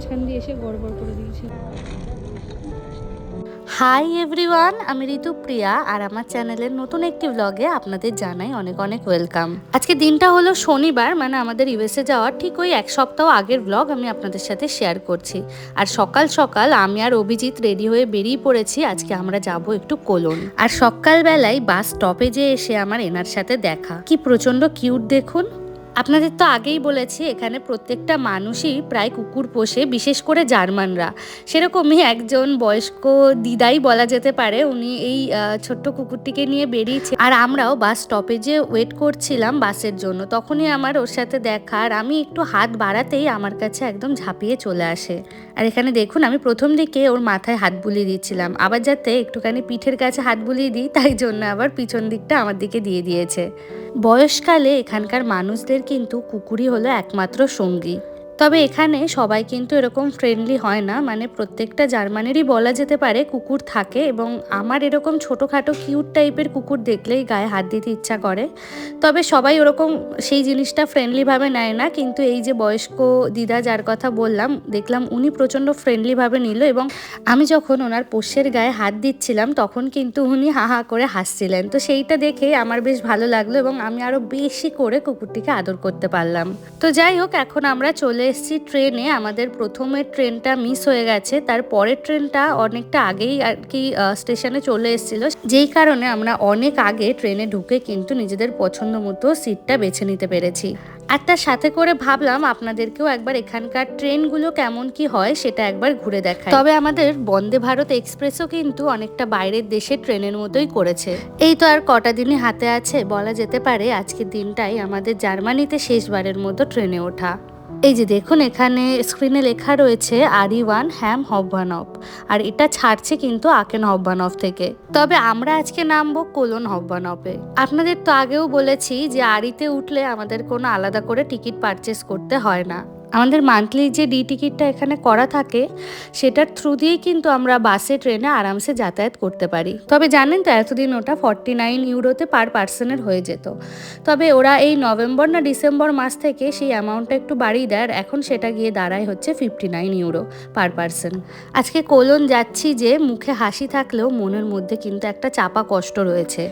মাঝখান দিয়ে এসে গড়বড় করে দিয়েছে। হাই এভরিওয়ান আমি ঋতুপ্রিয়া আর আমার চ্যানেলের নতুন একটি ব্লগে আপনাদের জানাই অনেক অনেক ওয়েলকাম আজকে দিনটা হলো শনিবার মানে আমাদের ইউএসএ যাওয়ার ঠিক ওই এক সপ্তাহ আগের ব্লগ আমি আপনাদের সাথে শেয়ার করছি। আর সকাল সকাল আমি আর অভিজিৎ রেডি হয়ে বেরিয়ে পড়েছি, আজকে আমরা যাব একটু কোলন। আর সকালবেলায় বাস স্টপেজে এসে আমার এনার সাথে দেখা। কি প্রচণ্ড কিউট দেখুন। আপনাদের তো আগেই বলেছি, এখানে প্রত্যেকটা মানুষই প্রায় কুকুর পোষে, বিশেষ করে জার্মানরা। সেরকমই একজন বয়স্ক দিদাই বলা যেতে পারে, উনি এই ছোট্ট কুকুরটিকে নিয়ে বেরিয়েছে। আর আমরাও বাস স্টপেজে ওয়েট করছিলাম বাসের জন্য। তখনই আমার ওর সাথে দেখা, আর আমি একটু হাত বাড়াতেই আমার কাছে একদম ঝাঁপিয়ে চলে আসে। আর এখানে দেখুন, আমি প্রথম দিকে ওর মাথায় হাত বুলিয়ে দিচ্ছিলাম, আবার যাতে একটুখানি পিঠের কাছে হাত বুলিয়ে দিই, তাই জন্য আবার পিছন দিকটা আমার দিকে দিয়ে দিয়েছে। বয়সকালে এখানকার মানুষদের কিন্তু কুকুরই হলো একমাত্র সঙ্গী। তবে এখানে সবাই কিন্তু এরকম ফ্রেন্ডলি হয় না। মানে প্রত্যেকটা জার্মানেরই বলা যেতে পারে কুকুর থাকে এবং আমার এরকম ছোটোখাটো কিউট টাইপের কুকুর দেখলেই গায়ে হাত দিতে ইচ্ছা করে। তবে সবাই ওরকম সেই জিনিসটা ফ্রেন্ডলিভাবে নেয় না। কিন্তু এই যে বয়স্ক দিদা যার কথা বললাম, দেখলাম উনি প্রচণ্ড ফ্রেন্ডলিভাবে নিল এবং আমি যখন ওনার পোষ্যের গায়ে হাত দিচ্ছিলাম, তখন কিন্তু উনি হা হা করে হাসছিলেন। তো সেইটা দেখে আমার বেশ ভালো লাগল এবং আমি আরও বেশি করে কুকুরটিকে আদর করতে পারলাম। তো যাই হোক, এখন আমরা চলে এসেছি ট্রেনে, আমাদের প্রথমে ট্রেনটা মিস হয়ে গেছে, তার পরের ট্রেনটা অনেকটা আগেই আর কি স্টেশনে চলে এসেছিল। যেই কারণে আমরা অনেক আগে ট্রেনে ঢুকে কিন্তু নিজেদের পছন্দ মতো সিটটা বেছে নিতে পেরেছি। আর তার সাথে করে ভাবলাম আপনাদেরকেও একবার এখানকার ট্রেনগুলো কেমন কি হয় সেটা একবার ঘুরে দেখায় তবে আমাদের বন্দে ভারত এক্সপ্রেসও কিন্তু অনেকটা বাইরের দেশে ট্রেনের মতোই করেছে। এই তো আর কটা দিনই হাতে আছে, বলা যেতে পারে আজকের দিনটাই আমাদের জার্মানিতে শেষবারের মতো ট্রেনে ওঠা। এই যে দেখুন, এখানে স্ক্রিনে লেখা রয়েছে আরি ওয়ান হ্যাম হব্বানফ আর এটা ছাড়ছে কিন্তু আকেন হব্বানফ থেকে। তবে আমরা আজকে নামবো কোলন হব্বানফে আপনাদের তো আগেও বলেছি যে আরিতে উঠলে আমাদের কোনো আলাদা করে টিকিট পারচেস করতে হয় না। আমাদের মান্থলি যে ডি টিকিটটা এখানে করা থাকে, সেটার থ্রু দিয়েই কিন্তু আমরা বাসে ট্রেনে আরামসে যাতায়াত করতে পারি। তবে জানেন তো, এতদিন ওটা ফর্টি নাইন ইউরোতে পার পার্সনের হয়ে যেত। তবে ওরা এই নভেম্বর না ডিসেম্বর মাস থেকে সেই অ্যামাউন্টটা একটু বাড়িয়ে দেয়, আর এখন সেটা গিয়ে দাঁড়ায় হচ্ছে fifty nine euro per person আজকে কোলন যাচ্ছি যে মুখে হাসি থাকলেও মনের মধ্যে কিন্তু একটা চাপা কষ্ট রয়েছে।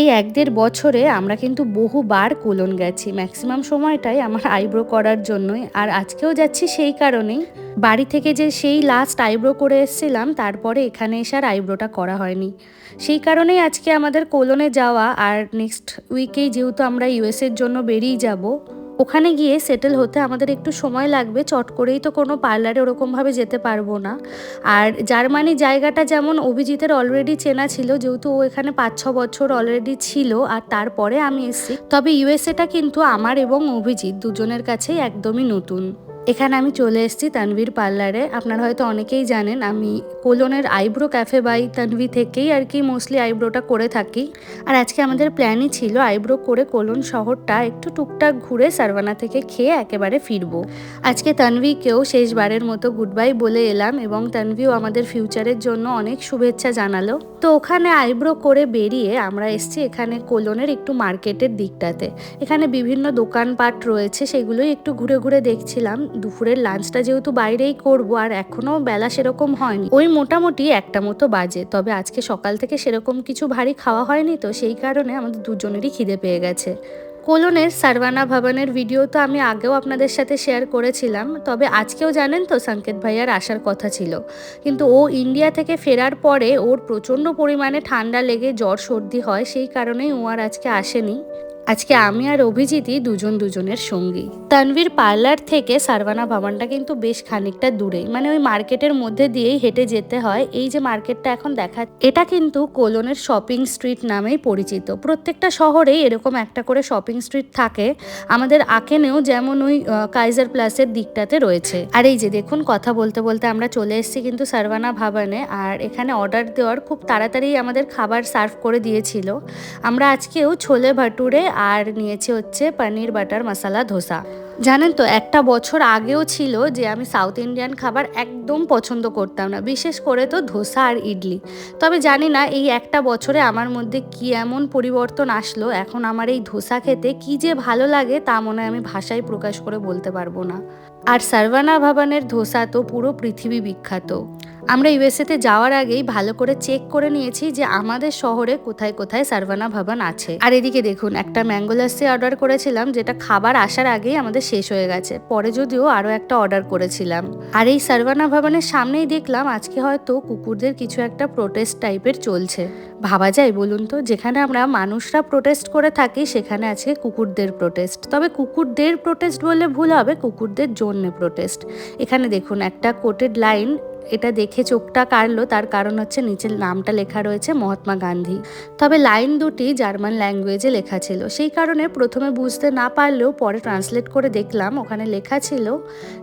এই এক দেড় বছরে আমরা কিন্তু বহুবার কোলন গেছি। ম্যাক্সিমাম সময়টাই আমার আইব্রো করার জন্যই, আর আজকেও যাচ্ছি সেই কারণেই। বাড়ি থেকে যে সেই লাস্ট আইব্রো করে এসেছিলাম, তারপরে এখানে এসে আর আইব্রোটা করা হয়নি। সেই কারণেই আজকে আমাদের কোলনে যাওয়া, আর নেক্সট উইকেই যেহেতু আমরা ইউএসের জন্য বেরিয়ে যাব ওখানে গিয়ে সেটেল হতে আমাদের একটু সময় লাগবে। চট করেই তো কোনো পার্লারে ওরকমভাবে যেতে পারব না। আর জার্মানি জায়গাটা যেমন অভিজিতের অলরেডি চেনা ছিল, যেহেতু ও এখানে পাঁচ ছ বছর অলরেডি ছিল আর তারপরে আমি এসেছি। তবে ইউএসএটা কিন্তু আমার এবং অভিজিৎ দুজনের কাছেই একদমই নতুন। এখানে আমি চলে এসেছি তানভীর পার্লারে। আপনারা হয়তো অনেকেই জানেন, আমি কোলনের আইব্রো ক্যাফে বাই তানভি থেকেই আর কি মোস্টলি আইব্রোটা করে থাকি। আর আজকে আমাদের প্ল্যানই ছিল আইব্রো করে কোলন শহরটা একটু টুকটাক ঘুরে সারভানা থেকে খেয়ে একেবারে ফিরবো। আজকে তানভিকেও শেষবারের মতো গুড বাই বলে এলাম এবং তানভিও আমাদের ফিউচারের জন্য অনেক শুভেচ্ছা জানালো। তো ওখানে আইব্রো করে বেরিয়ে আমরা এসছি এখানে কোলনের একটু মার্কেটের দিকটাতে। এখানে বিভিন্ন দোকানপাট রয়েছে, সেগুলোই একটু ঘুরে ঘুরে দেখছিলাম। দুপুরের লাঞ্চটা যেহেতু বাইরেই করব, আর এখনও বেলা সেরকম হয়নি। ওই মোটামুটি একটা মতো বাজে, তবে আজকে সকাল থেকে সেরকম কিছু ভারী খাওয়া হয়নি তো, সেই কারণে আমাদের দুজনেরই খিদে পেয়ে গেছে। কোলনের সারভানা ভবনের ভিডিও তো আমি আগেও আপনাদের সাথে শেয়ার করেছিলাম, তবে আজকেও জানেন তো সংকেত ভাইয়ার আসার কথা ছিল। কিন্তু ও ইন্ডিয়া থেকে ফেরার পরে ওর প্রচণ্ড পরিমাণে ঠান্ডা লেগে জ্বর সর্দি হয়, সেই কারণেই ও আর আজকে আসেনি। আজকে আমি আর অভিজিৎই দুজন দুজনের সঙ্গী। তানভীর পার্লার থেকে সারভানা ভবনটা কিন্তু বেশ খানিকটা দূরেই। মানে ওই মার্কেটের মধ্যে দিয়েই হেঁটে যেতে হয়। এই যে মার্কেটটা এখন দেখা, এটা কিন্তু কোলনের শপিং স্ট্রিট নামেই পরিচিত। প্রত্যেকটা শহরেই এরকম একটা করে শপিং স্ট্রিট থাকে। আমাদের আকেনেও যেমন ওই কাইজার প্লাসের দিকটাতে রয়েছে। আর এই যে দেখুন, কথা বলতে বলতে আমরা চলে এসেছি কিন্তু সারভানা ভাবানে। আর এখানে অর্ডার দেওয়ার খুব তাড়াতাড়ি আমাদের খাবার সার্ভ করে দিয়েছিল। আমরা আজকেও ছোলে ভাটুরে আর নিয়েছি হচ্ছে পনির বাটার মশলা ধোসা। জানেন তো, একটা বছর আগেও ছিল যে আমি সাউথ ইন্ডিয়ান খাবার একদম পছন্দ করতাম না, বিশেষ করে তো ধোসা আর ইডলি। তবে জানি না এই একটা বছরে আমার মধ্যে কি এমন পরিবর্তন আসলো, এখন আমার এই ধোসা খেতে কি যে ভালো লাগে তা মনে আমি ভাষায় প্রকাশ করে বলতে পারব না। আর সার্ভানা ভবনের ধোসা তো পুরো পৃথিবী বিখ্যাত। আমরা ইউএসএতে যাওয়ার আগেই ভালো করে চেক করে নিয়েছি যে আমাদের শহরে কোথায় কোথায় সার্ভানা ভবন আছে। আর এদিকে দেখুন, একটা ম্যাঙ্গো অর্ডার করেছিলাম, যেটা খাবার আসার আগেই আমাদের শেষ হয়ে গেছে। পরে যদিও আরও একটা অর্ডার করেছিলাম। আর এই সার্ভানা ভবনের সামনেই দেখলাম, আজকে হয়তো কুকুরদের কিছু একটা প্রোটেস্ট টাইপের চলছে। ভাবা যায় বলুন তো, যেখানে আমরা মানুষরা প্রোটেস্ট করে থাকি, সেখানে আছে কুকুরদের প্রোটেস্ট তবে কুকুরদের প্রোটেস্ট বললে ভুল হবে, কুকুরদের জন্য প্রোটেস্ট এখানে দেখুন, একটা কোটেড লাইন এটা দেখে চোখটা কাড়লো, তার কারণ হচ্ছে নিচের নামটা লেখা রয়েছে মহাত্মা গান্ধী। তবে লাইন দুটি জার্মান ল্যাঙ্গুয়েজে লেখা ছিল। সেই কারণে প্রথমে বুঝতে না পারলেও পরে ট্রান্সলেট করে দেখলাম, ওখানে লেখা ছিল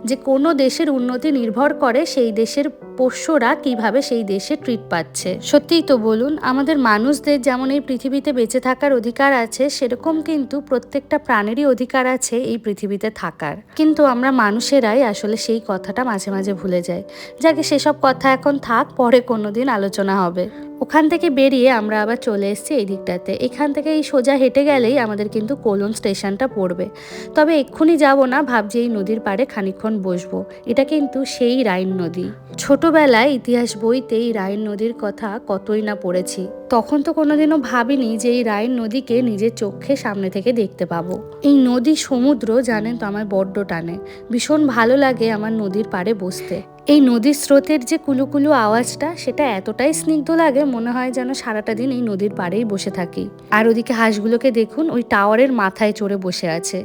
যে কোনো দেশের উন্নতি নির্ভর করে সেই দেশের পোষ্যরা কীভাবে সেই দেশে ট্রিট পাচ্ছে। সত্যিই তো বলুন, আমাদের মানুষদের যেমন এই পৃথিবীতে বেঁচে থাকার অধিকার আছে, সেরকম কিন্তু প্রত্যেকটা প্রাণেরই অধিকার আছে এই পৃথিবীতে থাকার। কিন্তু আমরা মানুষেরাই আসলে সেই কথাটা মাঝে মাঝে ভুলে যাই। যাকে, সেসব কথা এখন থাক, পরে কোনোদিন আলোচনা হবে। ওখান থেকে বেরিয়ে আমরা আবার চলে এসেছি এই দিকটাতে। এখান থেকে এই সোজা হেঁটে গেলেই আমাদের কিন্তু কোলন স্টেশনটা পড়বে। তবে এক্ষুনি যাব না, ভাবছি এই নদীর পাড়ে খানিকক্ষণ বসবো। এটা কিন্তু সেই রাইন নদী। ছোটবেলায় ইতিহাস বইতে এই রাইন নদীর কথা কতই না পড়েছি। তখন তো কোনোদিনও ভাবিনি যে এই রাইন নদীকে নিজের চোখে সামনে থেকে দেখতে পাবো। এই নদী সমুদ্র, জানেন তো, আমার বড্ড টানে। ভীষণ ভালো লাগে আমার নদীর পাড়ে বসতে। এই নদীর স্রোতের যে কুলুকুলু আওয়াজটা, সেটা এতটাই স্নিগ্ধ লাগে, মনে হয় যেন সারাটা দিন এই নদীর পাড়েই বসে থাকি। আর ওদিকে হাঁসগুলোকে দেখুন, ওই টাওয়ারের মাথায় চড়ে বসে আছে।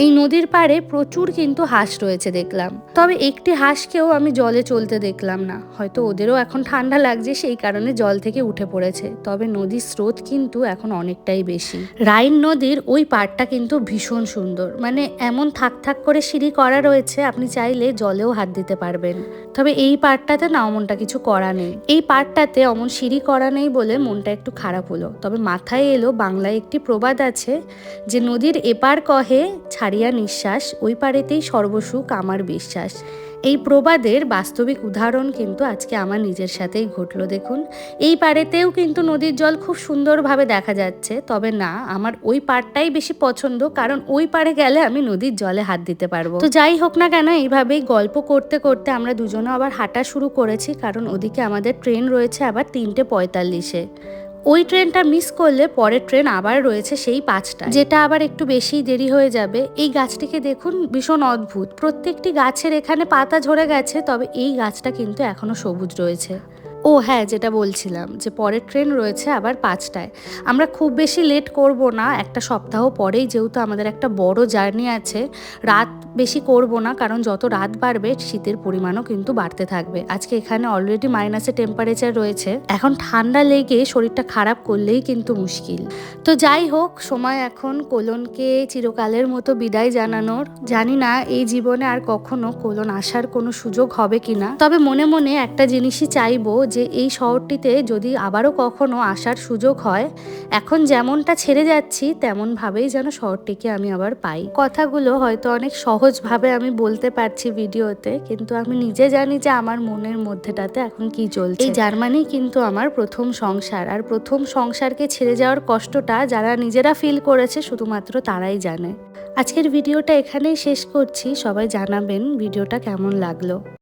এই নদীর পাড়ে প্রচুর কিন্তু হাঁস রয়েছে দেখলাম। তবে একটি হাঁসকেও আমি জলে চলতে দেখলাম না। হয়তো ওদেরও এখন ঠান্ডা লাগছে, সেই কারণে জল থেকে উঠে পড়েছে। তবে নদীর স্রোত কিন্তু এখন অনেকটাই বেশি। রাইন নদীর ওই পাড়টা কিন্তু ভীষণ সুন্দর। মানে এমন থাক থাক করে সিঁড়ি করা রয়েছে, আপনি চাইলে জলেও হাত দিতে পারবেন। তবে এই পার্টটাতে না অমনটা কিছু করা নেই। এই পার্টটাতে অমন সিঁড়ি করা নেই বলে মনটা একটু খারাপ হলো। তবে মাথায় এলো, বাংলায় একটি প্রবাদ আছে যে, নদীর এপার কহে ছাড়িয়া নিঃশ্বাস, ওই পারেতেই সর্বসুখ আমার বিশ্বাস। এই প্রবাদের বাস্তবিক উদাহরণ কিন্তু আজকে আমার নিজের সাথেই ঘটলো, দেখুন। এই পাড়েতেও কিন্তু নদীর জল খুব সুন্দরভাবে দেখা যাচ্ছে, তবে না, আমার ওই পাড়টাই বেশি পছন্দ, কারণ ওই পাড়ে গেলে আমি নদীর জলে হাত দিতে পারব। তো যাই হোক না কেন, এইভাবেই গল্প করতে করতে আমরা দুজনে আবার হাঁটা শুরু করেছি, কারণ ওদিকে আমাদের ট্রেন রয়েছে আবার তিনটে পঁয়তাল্লিশে। ওই ট্রেনটা মিস করলে পরের ট্রেন আবার রয়েছে সেই পাঁচটা যেটা আবার একটু বেশি দেরি হয়ে যাবে। এই গাছটিকে দেখুন, ভীষণ অদ্ভুত। প্রত্যেকটি গাছের এখানে পাতা ঝরে গেছে, তবে এই গাছটা কিন্তু এখনও সবুজ রয়েছে। ও হ্যাঁ যেটা বলছিলাম যে পরের ট্রেন রয়েছে আবার পাঁচটায়। আমরা খুব বেশি লেট করব না, একটা সপ্তাহ পরেই যেহেতু আমাদের একটা বড় জার্নি আছে, রাত বেশি করব না, কারণ যত রাত বাড়বে, শীতের পরিমাণও কিন্তু বাড়তে থাকবে। আজকে এখানে অলরেডি মাইনাসে টেম্পারেচার রয়েছে। এখন ঠান্ডা লেগে শরীরটা খারাপ করলেই কিন্তু মুশকিল। তো যাই হোক, সময় এখন কোলনকে চিরকালের মতো বিদায় জানানোর। জানি না এই জীবনে আর কখনো কোলন আসার কোনো সুযোগ হবে কিনা। তবে মনে মনে একটা জিনিসই চাইব যে এই শহরটিতে যদি আবারও কখনো আসার সুযোগ হয়, এখন যেমনটা ছেড়ে যাচ্ছি, তেমনভাবেই যেন শহরটিকে আমি আবার পাই। কথাগুলো হয়তো অনেক সহজভাবে আমি বলতে পারছি ভিডিওতে, কিন্তু আমি নিজে জানি যে আমার মনের মধ্যেটাতে এখন কি চলছে। এই জার্মানি কিন্তু আমার প্রথম সংসার, আর প্রথম সংসারকে ছেড়ে যাওয়ার কষ্টটা যারা নিজেরা ফিল করেছে শুধুমাত্র তারাই জানে। আজকের ভিডিওটা এখানেই শেষ করছি। সবাই জানাবেন ভিডিওটা কেমন লাগল।